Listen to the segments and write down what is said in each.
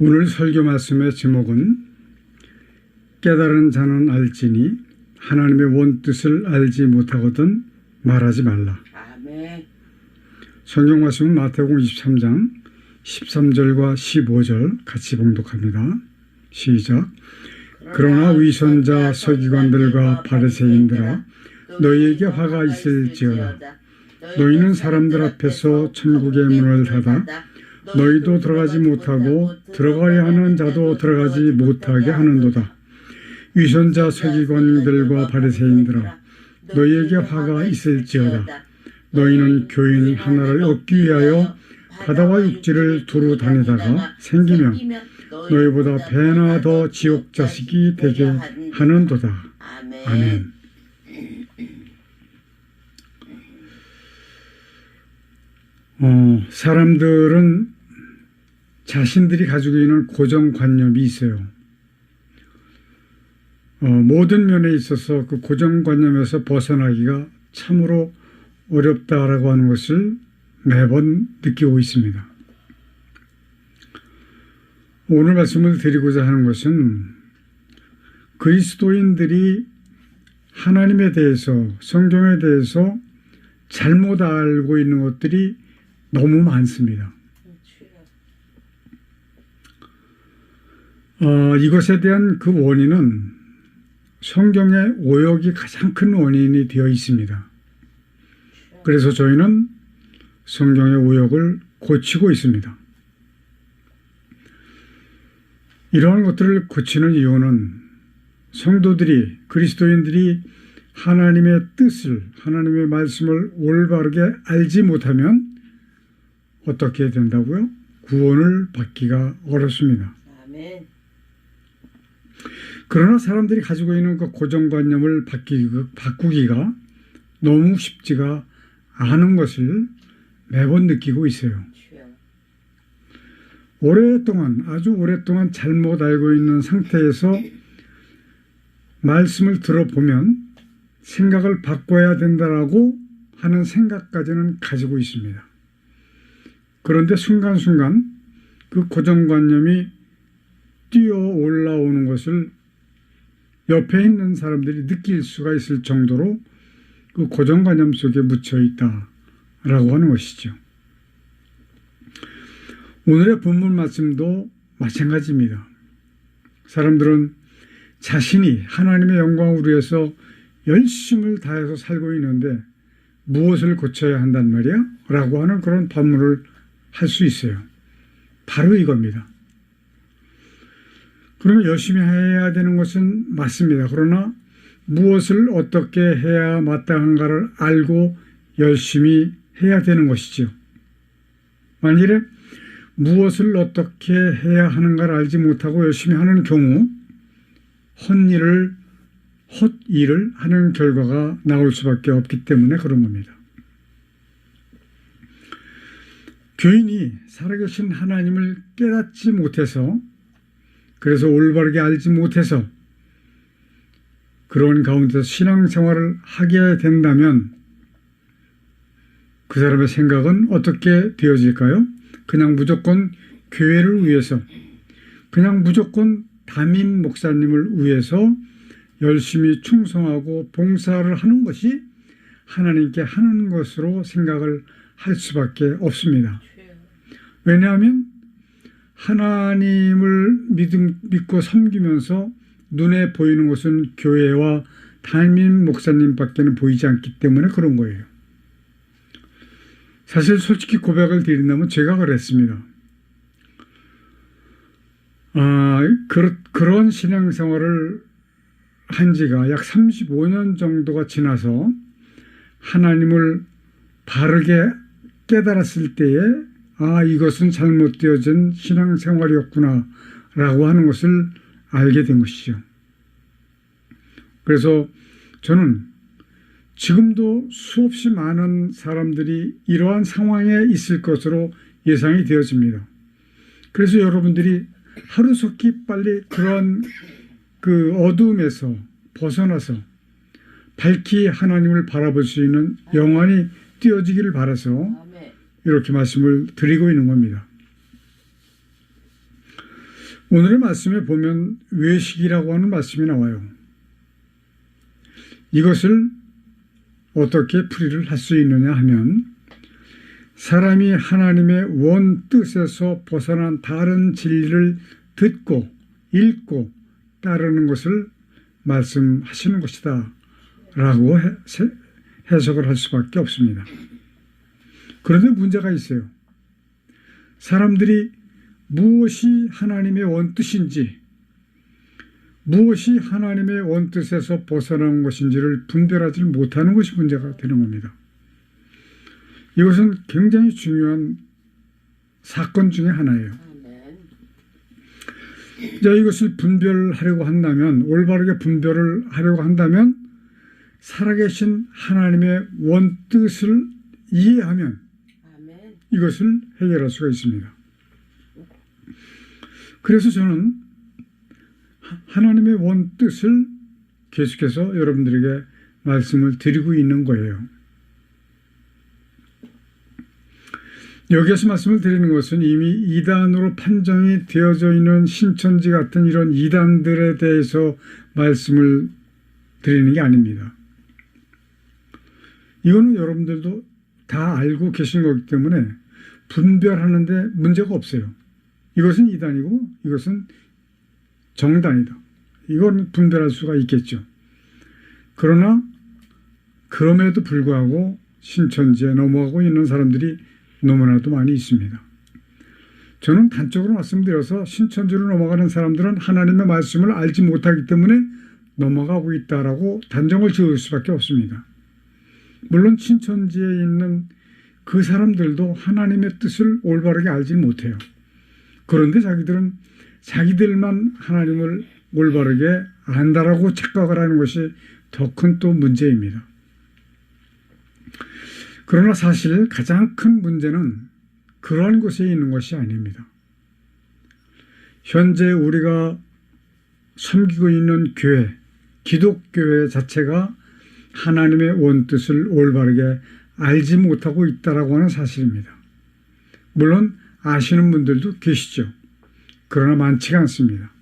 오늘 설교 말씀의 제목은 깨달은 자는 알지니 하나님의 원뜻을 알지 못하거든 말하지 말라. 아멘. 성경 말씀은 마태복음 23장 13절과 15절 같이 봉독합니다. 시작. 그러나 위선자 서기관들과 바리새인들아 너희에게 화가 있을지어다. 너희는 사람들 앞에서 천국의 문을 닫아 너희도 들어가지 못하고 들어가야 하는 자도 들어가지 못하게 하는도다. 위선자 서기관들과 바리새인들아 너희에게 화가 있을지어다. 너희는 교인 하나를 얻기 위하여 바다와 육지를 두루 다니다가 생기면 너희보다 배나 더 지옥 자식이 되게 하는도다. 아멘. 어, 사람들은 자신들이 가지고 있는 고정관념이 있어요. 어, 모든 면에 있어서 그 고정관념에서 벗어나기가 참으로 어렵다라고 하는 것을 매번 느끼고 있습니다. 오늘 말씀을 드리고자 하는 것은 그리스도인들이 하나님에 대해서 성경에 대해서 잘못 알고 있는 것들이 너무 많습니다. 어, 이것에 대한 그 원인은 성경의 오역이 가장 큰 원인이 되어 있습니다. 그래서 저희는 성경의 오역을 고치고 있습니다. 이러한 것들을 고치는 이유는 성도들이 그리스도인들이 하나님의 뜻을 하나님의 말씀을 올바르게 알지 못하면 어떻게 된다고요? 구원을 받기가 어렵습니다. 아멘. 그러나 사람들이 가지고 있는 그 고정관념을 바뀌, 바꾸기가 너무 쉽지가 않은 것을 매번 느끼고 있어요. 오랫동안, 아주 오랫동안 잘못 알고 있는 상태에서 말씀을 들어보면 생각을 바꿔야 된다라고 하는 생각까지는 가지고 있습니다. 그런데 순간순간 그 고정관념이 뛰어 올라오는 것을 옆에 있는 사람들이 느낄 수가 있을 정도로 그 고정관념 속에 묻혀 있다라고 하는 것이죠. 오늘의 본문 말씀도 마찬가지입니다. 사람들은 자신이 하나님의 영광을 위해서 열심을 다해서 살고 있는데 무엇을 고쳐야 한단 말이야? 라고 하는 그런 반문을 할 수 있어요. 바로 이겁니다. 그러면 열심히 해야 되는 것은 맞습니다. 그러나 무엇을 어떻게 해야 마땅한가를 알고 열심히 해야 되는 것이죠. 만일에 무엇을 어떻게 해야 하는가를 알지 못하고 열심히 하는 경우 헛일을 헛일을 하는 결과가 나올 수밖에 없기 때문에 그런 겁니다. 교인이 살아계신 하나님을 깨닫지 못해서 그래서 올바르게 알지 못해서 그런 가운데서 신앙생활을 하게 된다면 그 사람의 생각은 어떻게 되어질까요? 그냥 무조건 교회를 위해서 그냥 무조건 담임 목사님을 위해서 열심히 충성하고 봉사를 하는 것이 하나님께 하는 것으로 생각을 할 수밖에 없습니다. 주여. 왜냐하면 하나님을 믿고 섬기면서 눈에 보이는 것은 교회와 담임 목사님밖에는 보이지 않기 때문에 그런 거예요. 사실 솔직히 고백을 드린다면 제가 그랬습니다. 아, 그, 그런 신앙생활을 한 지가 약 35년 정도가 지나서 하나님을 바르게 깨달았을 때에 아, 이것은 잘못되어진 신앙생활이었구나 라고 하는 것을 알게 된 것이죠. 그래서 저는 지금도 수없이 많은 사람들이 이러한 상황에 있을 것으로 예상이 되어집니다. 그래서 여러분들이 하루속히 빨리 그런 그 어둠에서 벗어나서 밝히 하나님을 바라볼 수 있는 영안이 띄어지기를 바라서. 이렇게 말씀을 드리고 있는 겁니다. 오늘의 말씀에 보면 외식이라고 하는 말씀이 나와요. 이것을 어떻게 풀이를 할 수 있느냐 하면 사람이 하나님의 원 뜻에서 벗어난 다른 진리를 듣고 읽고 따르는 것을 말씀하시는 것이다 라고 해, 해석을 할 수밖에 없습니다. 그런데 문제가 있어요. 사람들이 무엇이 하나님의 원뜻인지 무엇이 하나님의 원뜻에서 벗어난 것인지를 분별하지 못하는 것이 문제가 되는 겁니다. 이것은 굉장히 중요한 사건 중의 하나예요. 자, 이것을 분별하려고 한다면, 올바르게 분별을 하려고 한다면, 살아계신 하나님의 원뜻을 이해하면. 이것을 해결할 수가 있습니다. 그래서 저는 하- 하나님의 원 뜻을 계속해서 여러분들에게 말씀을 드리고 있는 거예요. 여기에서 말씀을 드리는 것은 이미 이단으로 판정이 되어져 있는 신천지 같은 이런 이단들에 대해서 말씀을 드리는 게 아닙니다. 이거는 여러분들도 다 알고 계신 거기 때문에 분별하는데 문제가 없어요. 이것은 이단이고 이것은 정단이다. 이건 분별할 수가 있겠죠. 그러나 그럼에도 불구하고 신천지에 넘어가고 있는 사람들이 너무나도 많이 있습니다. 저는 단적으로 말씀드려서 신천지로 넘어가는 사람들은 하나님의 말씀을 알지 못하기 때문에 넘어가고 있다라고 단정을 지을 수밖에 없습니다. 물론 신천지에 있는 그 사람들도 하나님의 뜻을 올바르게 알지 못해요. 그런데 자기들은 자기들만 하나님을 올바르게 안다라고 착각을 하는 것이 더 큰 또 문제입니다. 그러나 사실 가장 큰 문제는 그러한 곳에 있는 것이 아닙니다. 현재 우리가 섬기고 있는 교회, 기독교회 자체가 하나님의 원뜻을 올바르게 알지 못하고 있다라고 하는 사실입니다. 물론 아시는 분들도 계시죠. 그러나 많지가 않습니다.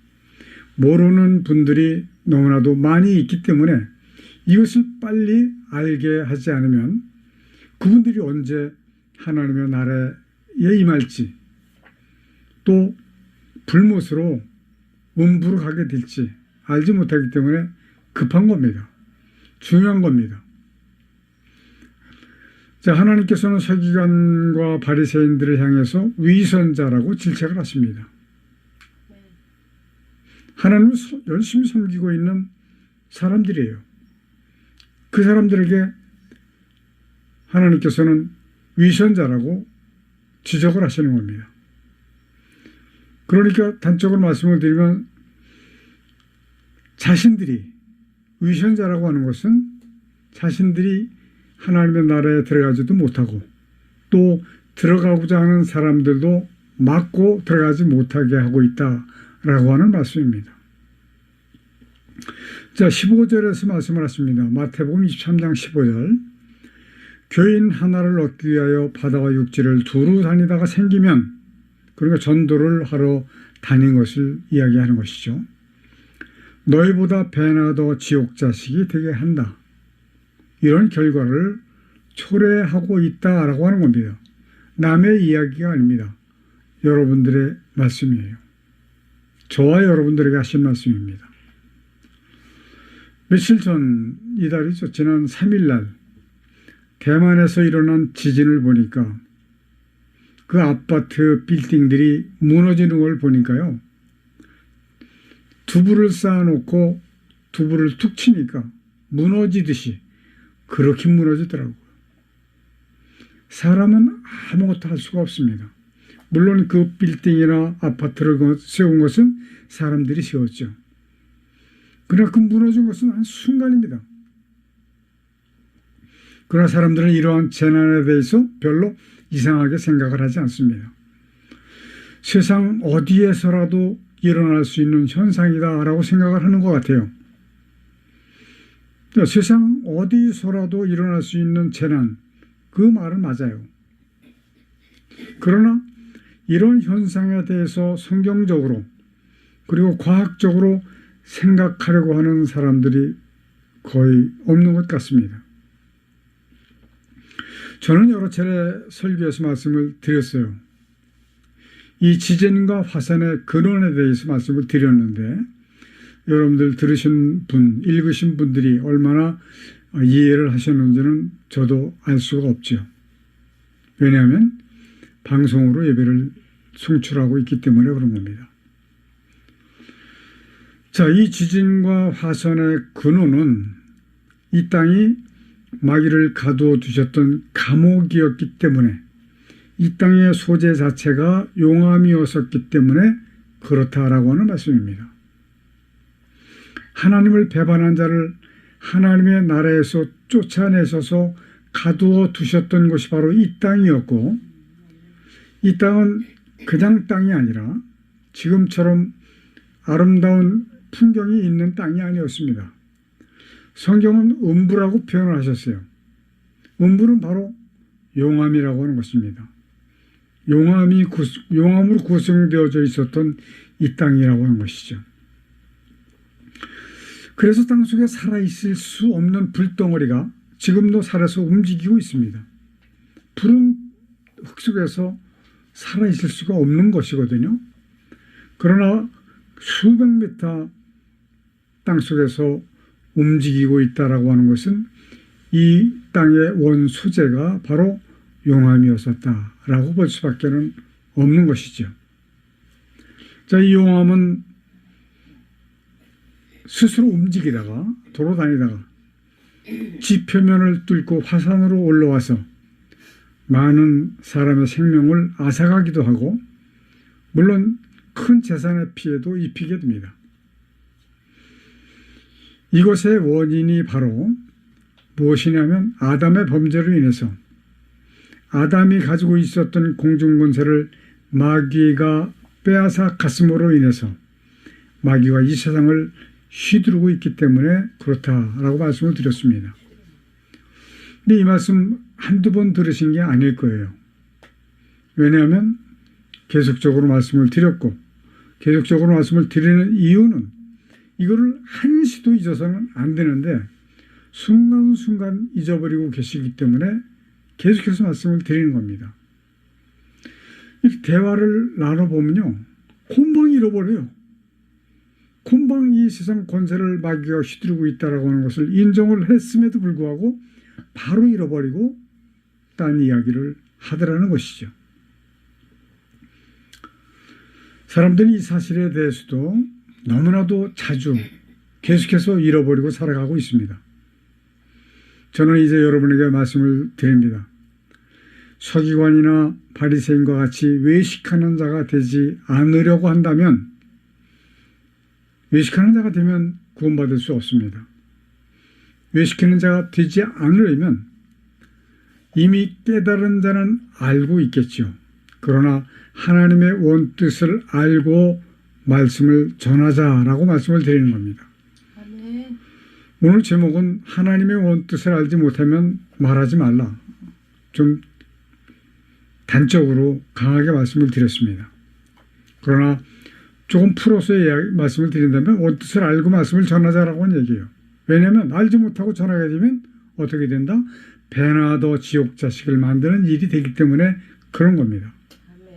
모르는 분들이 너무나도 많이 있기 때문에 이것을 빨리 알게 하지 않으면 그분들이 언제 하나님의 나라에 임할지 또 불못으로 음부로 가게 될지 알지 못하기 때문에 급한 겁니다. 중요한 겁니다. 자, 하나님께서는 서기관과 바리새인들을 향해서 위선자라고 질책을 하십니다. 하나님을 서- 열심히 섬기고 있는 사람들이에요. 그 사람들에게 하나님께서는 위선자라고 지적을 하시는 겁니다. 그러니까 단적으로 말씀을 드리면 자신들이 위선자라고 하는 것은 자신들이 하나님의 나라에 들어가지도 못하고 또 들어가고자 하는 사람들도 막고 들어가지 못하게 하고 있다라고 하는 말씀입니다. 자, 15절에서 말씀을 하십니다. 마태복음 23장 15절. 교인 하나를 얻기 위하여 바다와 육지를 두루 다니다가 생기면 그러니까 전도를 하러 다닌 것을 이야기하는 것이죠. 너희보다 배나 더 지옥 자식이 되게 한다. 이런 결과를 초래하고 있다라고 하는 겁니다. 남의 이야기가 아닙니다. 여러분들의 말씀이에요. 저와 여러분들에게 하신 말씀입니다. 며칠 전 이달이죠. 지난 3일날 대만에서 일어난 지진을 보니까 그 아파트 빌딩들이 무너지는 걸 보니까요. 두부를 쌓아놓고 두부를 툭 치니까 무너지듯이 그렇게 무너지더라고요. 사람은 아무것도 할 수가 없습니다. 물론 그 빌딩이나 아파트를 세운 것은 사람들이 세웠죠. 그러나 그 무너진 것은 한 순간입니다. 그러나 사람들은 이러한 재난에 대해서 별로 이상하게 생각을 하지 않습니다. 세상 어디에서라도 일어날 수 있는 현상이다라고 생각을 하는 것 같아요. 세상 어디서라도 일어날 수 있는 재난, 그 말은 맞아요. 그러나 이런 현상에 대해서 성경적으로 그리고 과학적으로 생각하려고 하는 사람들이 거의 없는 것 같습니다. 저는 여러 차례 설교에서 말씀을 드렸어요. 이 지진과 화산의 근원에 대해서 말씀을 드렸는데 여러분들 들으신 분, 읽으신 분들이 얼마나 이해를 하셨는지는 저도 알 수가 없죠. 왜냐하면 방송으로 예배를 송출하고 있기 때문에 그런 겁니다. 자, 이 지진과 화산의 근원은 이 땅이 마귀를 가두어 두셨던 감옥이었기 때문에 이 땅의 소재 자체가 용암이었었기 때문에 그렇다라고 하는 말씀입니다. 하나님을 배반한 자를 하나님의 나라에서 쫓아내셔서 가두어 두셨던 곳이 바로 이 땅이었고 이 땅은 그냥 땅이 아니라 지금처럼 아름다운 풍경이 있는 땅이 아니었습니다. 성경은 음부라고 표현을 하셨어요. 음부는 바로 용암이라고 하는 것입니다. 용암이 구, 용암으로 구성되어져 있었던 이 땅이라고 하는 것이죠. 그래서 땅 속에 살아있을 수 없는 불덩어리가 지금도 살아서 움직이고 있습니다. 불은 흙 속에서 살아있을 수가 없는 것이거든요. 그러나 수백 미터 땅 속에서 움직이고 있다라고 하는 것은 이 땅의 원 소재가 바로 용암이었었다라고 볼 수밖에 는 없는 것이죠. 자, 이 용암은 스스로 움직이다가 돌아다니다가 지표면을 뚫고 화산으로 올라와서 많은 사람의 생명을 앗아가기도 하고 물론 큰 재산의 피해도 입히게 됩니다. 이것의 원인이 바로 무엇이냐면 아담의 범죄로 인해서 아담이 가지고 있었던 공중권세를 마귀가 빼앗아 갔음으로 인해서 마귀가 이 세상을 휘두르고 있기 때문에 그렇다라고 말씀을 드렸습니다. 근데 이 말씀 한두 번 들으신 게 아닐 거예요. 왜냐하면 계속적으로 말씀을 드렸고 계속적으로 말씀을 드리는 이유는 이거를 한시도 잊어서는 안 되는데 순간순간 잊어버리고 계시기 때문에 계속해서 말씀을 드리는 겁니다. 이 대화를 나눠보면요. 금방 잃어버려요. 금방 이 세상 권세를 마귀가 휘두르고 있다라고 하는 것을 인정을 했음에도 불구하고 바로 잃어버리고 딴 이야기를 하더라는 것이죠. 사람들이 이 사실에 대해서도 너무나도 자주 계속해서 잃어버리고 살아가고 있습니다. 저는 이제 여러분에게 말씀을 드립니다. 서기관이나 바리새인과 같이 외식하는 자가 되지 않으려고 한다면 외식하는 자가 되면 구원받을 수 없습니다. 외식하는 자가 되지 않으려면 이미 깨달은 자는 알고 있겠죠. 그러나 하나님의 원뜻을 알고 말씀을 전하자라고 말씀을 드리는 겁니다. 오늘 제목은 하나님의 원뜻을 알지 못하면 말하지 말라. 좀 단적으로 강하게 말씀을 드렸습니다. 그러나 조금 풀어서 말씀을 드린다면 원뜻을 알고 말씀을 전하자라고 하는 얘기예요. 왜냐하면 알지 못하고 전하게 되면 어떻게 된다? 배나 더 지옥 자식을 만드는 일이 되기 때문에 그런 겁니다.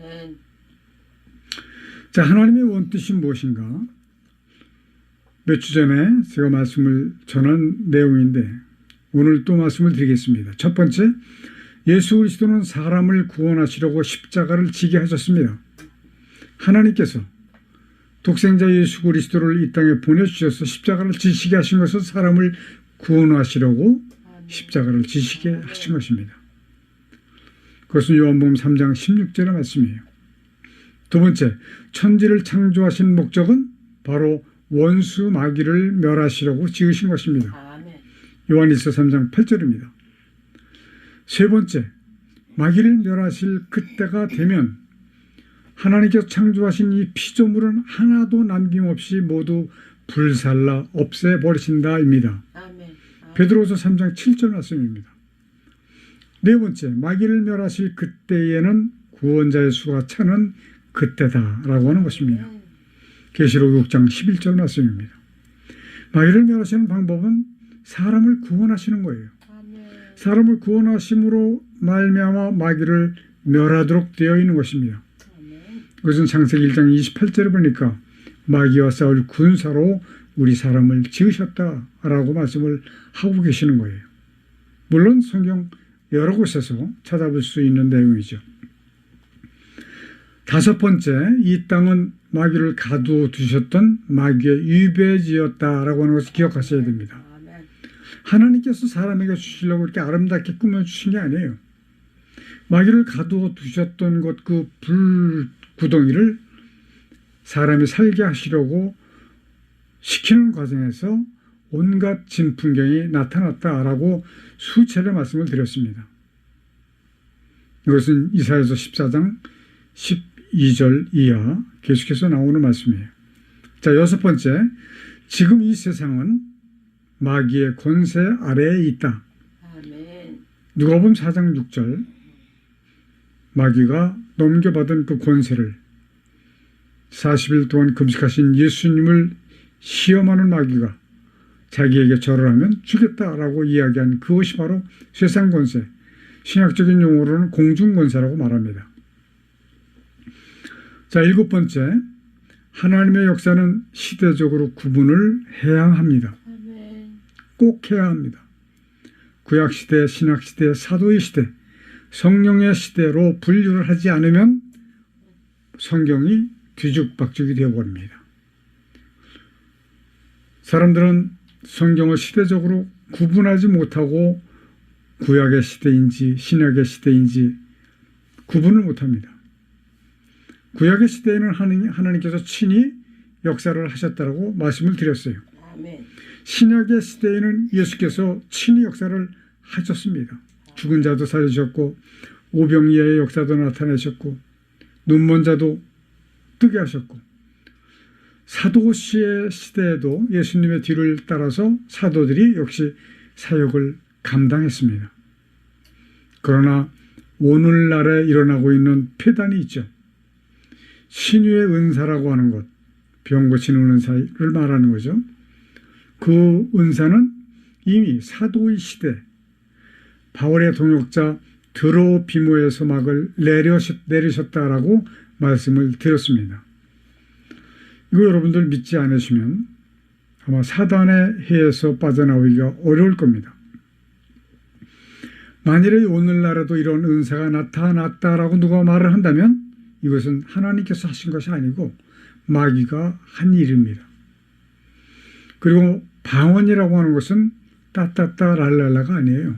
아멘. 자, 하나님의 원뜻이 무엇인가? 몇 주 전에 제가 말씀을 전한 내용인데 오늘 또 말씀을 드리겠습니다. 첫 번째, 예수 그리스도는 사람을 구원하시려고 십자가를 지게 하셨습니다. 하나님께서 독생자 예수 그리스도를 이 땅에 보내주셔서 십자가를 지시게 하신 것은 사람을 구원하시려고 십자가를 지시게 하신 것입니다. 그것은 요한복음 3장 16절의 말씀이에요. 두 번째, 천지를 창조하신 목적은 바로 원수 마귀를 멸하시려고 지으신 것입니다. 요한일서 3장 8절입니다. 세 번째, 마귀를 멸하실 그때가 되면 하나님께서 창조하신 이 피조물은 하나도 남김없이 모두 불살라 없애버리신다입니다. 아멘. 아멘. 베드로서 3장 7절 말씀입니다. 네 번째, 마귀를 멸하실 그때에는 구원자의 수가 차는 그때다라고 하는 것입니다. 계시록 6장 11절 말씀입니다. 마귀를 멸하시는 방법은 사람을 구원하시는 거예요. 사람을 구원하심으로 말미암아 마귀를 멸하도록 되어 있는 것입니다. 그것은 창세기 1장 28절에 보니까 마귀와 싸울 군사로 우리 사람을 지으셨다라고 말씀을 하고 계시는 거예요. 물론 성경 여러 곳에서 찾아볼 수 있는 내용이죠. 다섯 번째, 이 땅은 마귀를 가두어 두셨던 마귀의 유배지였다라고 하는 것을 기억하셔야 됩니다. 하나님께서 사람에게 주시려고 이렇게 아름답게 꾸며주신 게 아니에요. 마귀를 가두어 두셨던 것 그 불구덩이를 사람이 살게 하시려고 시키는 과정에서 온갖 진풍경이 나타났다라고 수차례 말씀을 드렸습니다. 이것은 이사야서 14장 12절 이하 계속해서 나오는 말씀이에요. 자, 여섯 번째. 지금 이 세상은 마귀의 권세 아래에 있다. 누가복음 4장 6절 마귀가 넘겨받은 그 권세를 40일 동안 금식하신 예수님을 시험하는 마귀가 자기에게 절을 하면 죽겠다라고 이야기한 그것이 바로 세상 권세, 신학적인 용어로는 공중 권세라고 말합니다. 자, 일곱 번째. 하나님의 역사는 시대적으로 구분을 해야 합니다. 꼭 해야 합니다. 구약 시대, 신약 시대, 사도의 시대, 성령의 시대로 분류를 하지 않으면 성경이 뒤죽박죽이 되어버립니다. 사람들은 성경을 시대적으로 구분하지 못하고 구약의 시대인지 신약의 시대인지 구분을 못합니다. 구약의 시대에는 하나님- 하나님께서 친히 역사를 하셨다라고 말씀을 드렸어요. 신약의 시대에는 예수께서 친히 역사를 하셨습니다. 죽은 자도 살리셨고 오병이어의 역사도 나타내셨고 눈먼 자도 뜨게 하셨고 사도 씨의 시대에도 예수님의 뒤를 따라서 사도들이 역시 사역을 감당했습니다. 그러나 오늘날에 일어나고 있는 폐단이 있죠. 신유의 은사라고 하는 것, 병 고치는 은사를 말하는 거죠. 그 은사는 이미 사도의 시대 바울의 동역자 드로비모의 서막을 내려셨, 내리셨다라고 말씀을 드렸습니다. 이거 여러분들 믿지 않으시면 아마 사단의 해에서 빠져나오기가 어려울 겁니다. 만일에 오늘날에도 이런 은사가 나타났다라고 누가 말을 한다면 이것은 하나님께서 하신 것이 아니고 마귀가 한 일입니다. 그리고 방언이라고 하는 것은 따따따 랄랄라가 아니에요.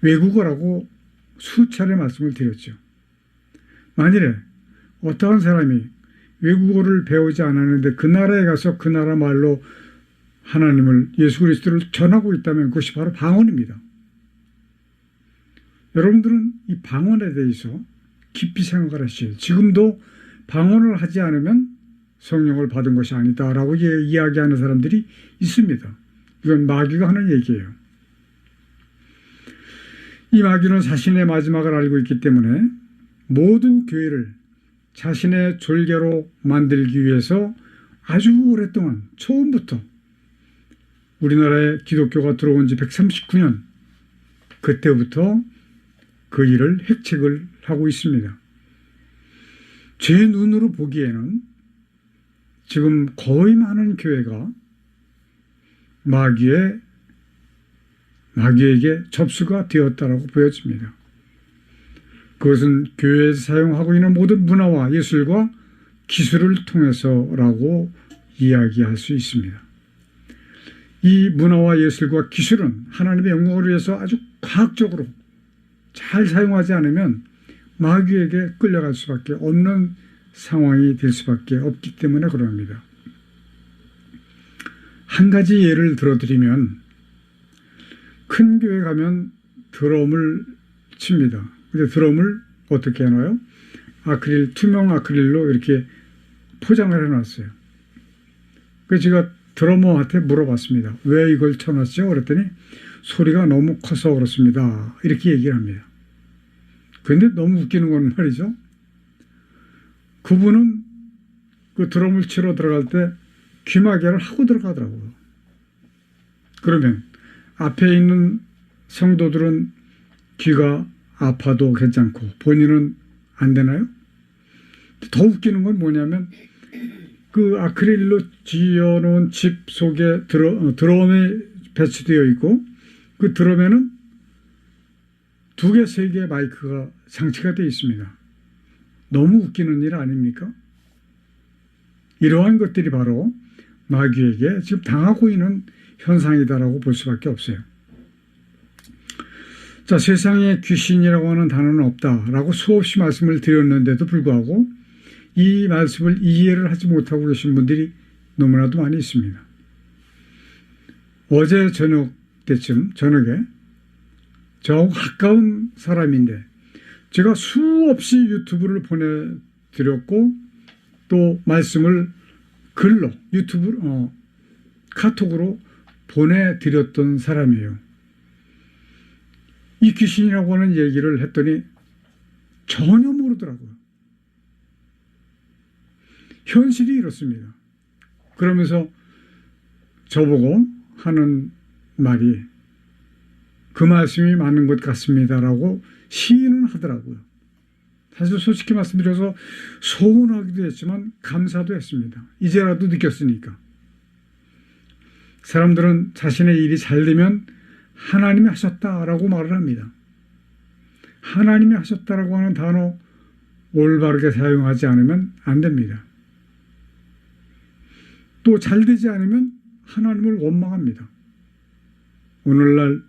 외국어라고 수차례 말씀을 드렸죠. 만일에 어떠한 사람이 외국어를 배우지 않았는데 그 나라에 가서 그 나라 말로 하나님을 예수 그리스도를 전하고 있다면 그것이 바로 방언입니다. 여러분들은 이 방언에 대해서 깊이 생각을 하셔요. 지금도 방언을 하지 않으면 성령을 받은 것이 아니다라고 이- 이야기하는 사람들이 있습니다. 이건 마귀가 하는 얘기예요. 이 마귀는 자신의 마지막을 알고 있기 때문에 모든 교회를 자신의 졸개로 만들기 위해서 아주 오랫동안 처음부터 우리나라에 기독교가 들어온 지 139년 그때부터 그 일을 획책을 하고 있습니다. 제 눈으로 보기에는 지금 거의 많은 교회가 마귀의 마귀에게 접수가 되었다라고 보여집니다. 그것은 교회에서 사용하고 있는 모든 문화와 예술과 기술을 통해서라고 이야기할 수 있습니다. 이 문화와 예술과 기술은 하나님의 영광을 위해서 아주 과학적으로 잘 사용하지 않으면 마귀에게 끌려갈 수밖에 없는 상황이 될 수밖에 없기 때문에 그럽니다. 한 가지 예를 들어드리면 큰 교회 가면 드럼을 칩니다. 근데 드럼을 어떻게 해놔요? 아크릴, 투명 아크릴로 이렇게 포장을 해놨어요. 그래서 제가 드러머한테 물어봤습니다. 왜 이걸 쳐놨죠? 그랬더니 소리가 너무 커서 그렇습니다. 이렇게 얘기를 합니다. 근데 너무 웃기는 건 말이죠. 그분은 그 드럼을 치러 들어갈 때 귀마개를 하고 들어가더라고요. 그러면 앞에 있는 성도들은 귀가 아파도 괜찮고 본인은 안 되나요? 더 웃기는 건 뭐냐면 그 아크릴로 지어놓은 집 속에 드러, 어, 드럼이 배치되어 있고 그 드럼에는 두 개, 세 개의 마이크가 장치가 되어 있습니다. 너무 웃기는 일 아닙니까? 이러한 것들이 바로 마귀에게 지금 당하고 있는 현상이다라고 볼 수밖에 없어요. 자, 세상에 귀신이라고 하는 단어는 없다라고 수없이 말씀을 드렸는데도 불구하고 이 말씀을 이해를 하지 못하고 계신 분들이 너무나도 많이 있습니다. 어제 저녁 때쯤, 저녁에 저하고 가까운 사람인데 제가 수없이 유튜브를 보내드렸고 또 말씀을 글로 유튜브 어, 카톡으로 보내드렸던 사람이에요. 이 귀신이라고 하는 얘기를 했더니 전혀 모르더라고요. 현실이 이렇습니다. 그러면서 저보고 하는 말이 그 말씀이 맞는 것 같습니다라고 시인은 하더라고요. 사실 솔직히 말씀드려서 서운하기도 했지만 감사도 했습니다. 이제라도 느꼈으니까. 사람들은 자신의 일이 잘 되면 하나님이 하셨다라고 말을 합니다. 하나님이 하셨다라고 하는 단어 올바르게 사용하지 않으면 안 됩니다. 또 잘 되지 않으면 하나님을 원망합니다. 오늘날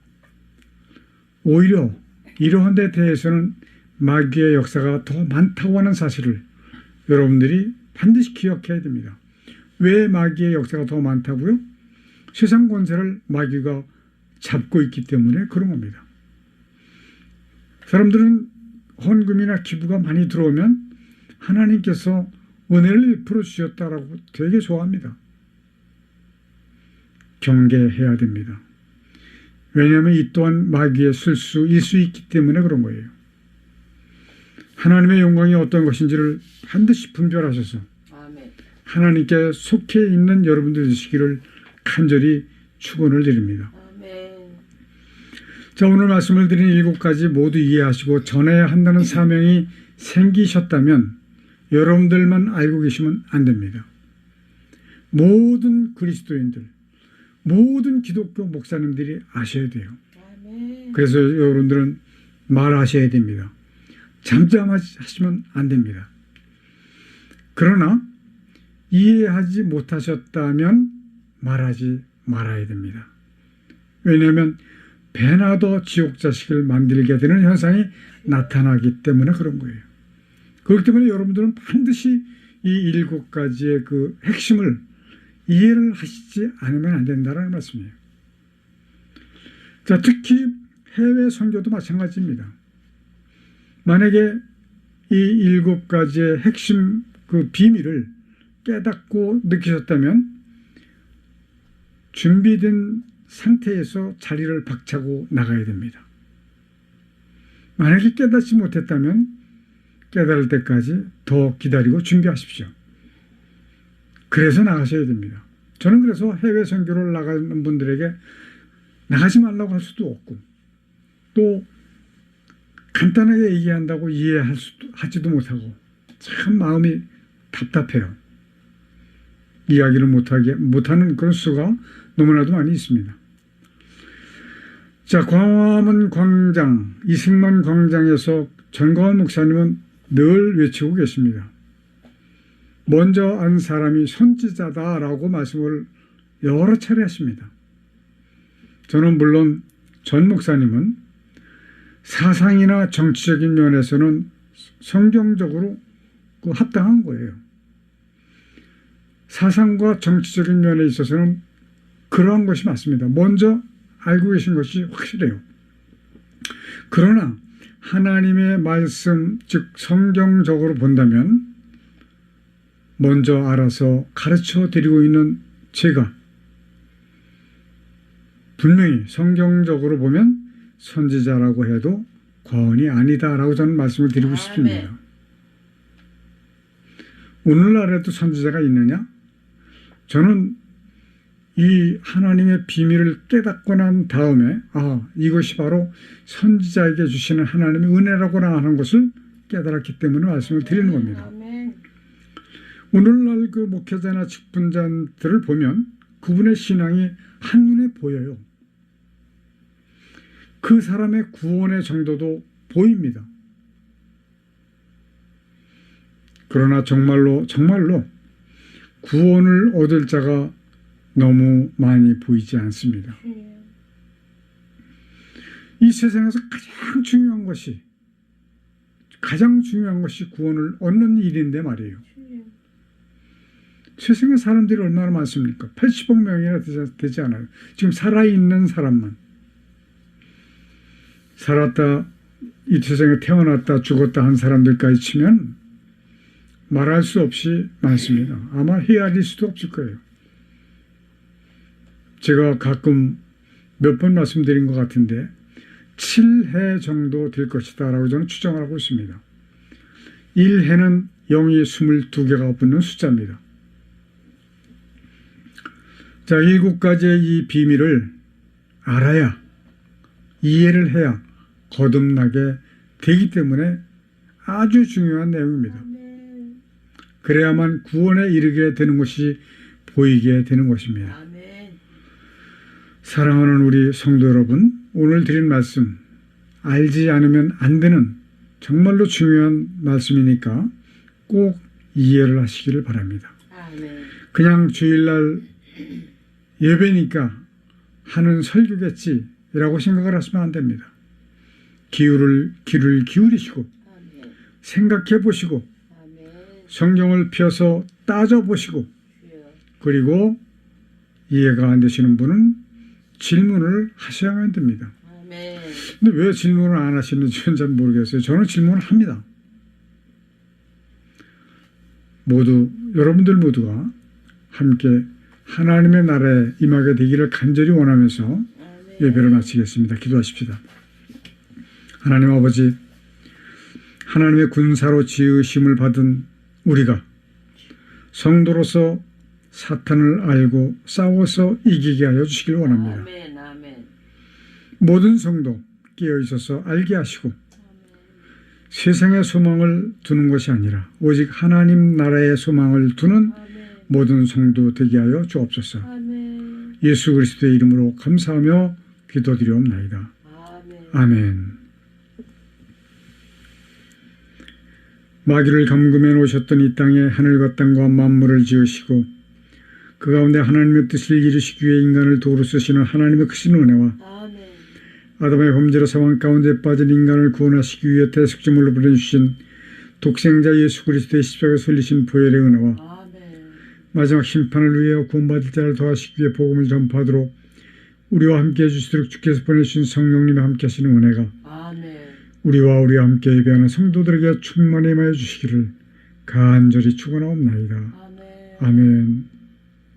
오히려 이러한 데 대해서는 마귀의 역사가 더 많다고 하는 사실을 여러분들이 반드시 기억해야 됩니다. 왜 마귀의 역사가 더 많다고요? 세상 권세를 마귀가 잡고 있기 때문에 그런 겁니다. 사람들은 헌금이나 기부가 많이 들어오면 하나님께서 은혜를 베풀어 주셨다라고 되게 좋아합니다. 경계해야 됩니다. 왜냐하면 이 또한 마귀의 술수일 수 있기 때문에 그런 거예요. 하나님의 영광이 어떤 것인지를 반드시 분별하셔서. 하나님께 속해 있는 여러분들 되시기를 간절히 축원을 드립니다. 자 오늘 말씀을 드린 일곱 가지 모두 이해하시고 전해야 한다는 사명이 생기셨다면 여러분들만 알고 계시면 안 됩니다. 모든 그리스도인들, 모든 기독교 목사님들이 아셔야 돼요. 그래서 여러분들은 말하셔야 됩니다. 잠잠하시면 안 됩니다. 그러나 이해하지 못하셨다면 말하지 말아야 됩니다. 왜냐하면 배나 더 지옥 자식을 만들게 되는 현상이 나타나기 때문에 그런 거예요. 그렇기 때문에 여러분들은 반드시 이 일곱 가지의 그 핵심을 이해를 하시지 않으면 안 된다는 말씀이에요. 자, 특히 해외 선교도 마찬가지입니다. 만약에 이 일곱 가지의 핵심 그 비밀을 깨닫고 느끼셨다면 준비된 상태에서 자리를 박차고 나가야 됩니다. 만약에 깨닫지 못했다면 깨달을 때까지 더 기다리고 준비하십시오. 그래서 나가셔야 됩니다. 저는 그래서 해외 선교를 나가는 분들에게 나가지 말라고 할 수도 없고 또 간단하게 얘기한다고 이해할 수도 하지도 못하고 참 마음이 답답해요. 이야기를 못하게 못하는 그런 수가 너무나도 많이 있습니다. 자, 광화문 광장, 이승만 광장에서 전광훈 목사님은 늘 외치고 계십니다. 먼저 안 사람이 선지자다라고 말씀을 여러 차례 하십니다. 저는 물론 전 목사님은 사상이나 정치적인 면에서는 성경적으로 그 합당한 거예요. 사상과 정치적인 면에 있어서는 그러한 것이 맞습니다. 먼저 알고 계신 것이 확실해요. 그러나 하나님의 말씀, 즉 성경적으로 본다면 먼저 알아서 가르쳐 드리고 있는 제가 분명히 성경적으로 보면 선지자라고 해도 과언이 아니다라고 저는 말씀을 드리고. 싶습니다. 오늘날에도 선지자가 있느냐? 저는 이 하나님의 비밀을 깨닫고 난 다음에 아 이것이 바로 선지자에게 주시는 하나님의 은혜라고나 하는 것을 깨달았기 때문에 말씀을 드리는 겁니다. 오늘날 그 목회자나 직분자들을 보면 그분의 신앙이 한눈에 보여요. 그 사람의 구원의 정도도 보입니다. 그러나 정말로 정말로 구원을 얻을 자가 너무 많이 보이지 않습니다. 이 세상에서 가장 중요한 것이 가장 중요한 것이 구원을 얻는 일인데 말이에요. 세상에 사람들이 얼마나 많습니까? 80억 명이나 되지, 되지 않아요. 지금 살아있는 사람만. 살았다, 이 세상에 태어났다, 죽었다 한 사람들까지 치면 말할 수 없이 많습니다. 아마 헤아릴 수도 없을 거예요. 제가 가끔 몇 번 말씀드린 것 같은데 7해 정도 될 것이다 라고 저는 추정을 하고 있습니다. 1해는 0이 22개가 붙는 숫자입니다. 자, 일곱 가지의 이 비밀을 알아야 이해를 해야 거듭나게 되기 때문에 아주 중요한 내용입니다. 그래야만 구원에 이르게 되는 것이 보이게 되는 것입니다. 사랑하는 우리 성도 여러분, 오늘 드린 말씀 알지 않으면 안 되는 정말로 중요한 말씀이니까 꼭 이해를 하시기를 바랍니다. 그냥 주일날 예배니까 하는 설교겠지라고 생각을 하시면 안 됩니다. 기울을 귀를 기울이시고. 생각해 보시고. 성경을 펴서 따져 보시고. 그리고 이해가 안 되시는 분은 질문을 하셔야만 됩니다. 근데 왜 질문을 안 하시는지 잘 모르겠어요. 저는 질문을 합니다. 모두 여러분들 모두가 함께 하나님의 나라에 임하게 되기를 간절히 원하면서 아멘. 예배를 마치겠습니다. 기도하십시다. 하나님 아버지, 하나님의 군사로 지으심을 받은 우리가 성도로서 사탄을 알고 싸워서 이기게 하여 주시길 원합니다. 아멘. 아멘. 모든 성도 깨어 있어서 알게 하시고 세상의 소망을 두는 것이 아니라 오직 하나님 나라의 소망을 두는 아멘. 모든 성도 되게 하여 주옵소서. 아멘. 예수 그리스도의 이름으로 감사하며 기도드리옵나이다. 아멘. 아멘. 마귀를 감금해 놓으셨던 이 땅에 하늘과 땅과 만물을 지으시고 그 가운데 하나님의 뜻을 이루시기 위해 인간을 도로 쓰시는 하나님의 크신 은혜와 아멘. 아담의 범죄로 사망 가운데 빠진 인간을 구원하시기 위해 대속제물로 보내주신 독생자 예수 그리스도의 십자가에 설리신 보혈의 은혜와 아멘. 마지막 심판을 위하여 구원받을 자를 도하시기 위해 복음을 전파하도록 우리와 함께 해주시도록 주께서 보내주신 성령님의 함께 하시는 은혜가 아멘. 우리와 우리와 함께 예배하는 성도들에게 충만히 임하여 주시기를 간절히 축원하옵나이다. 아멘. 아멘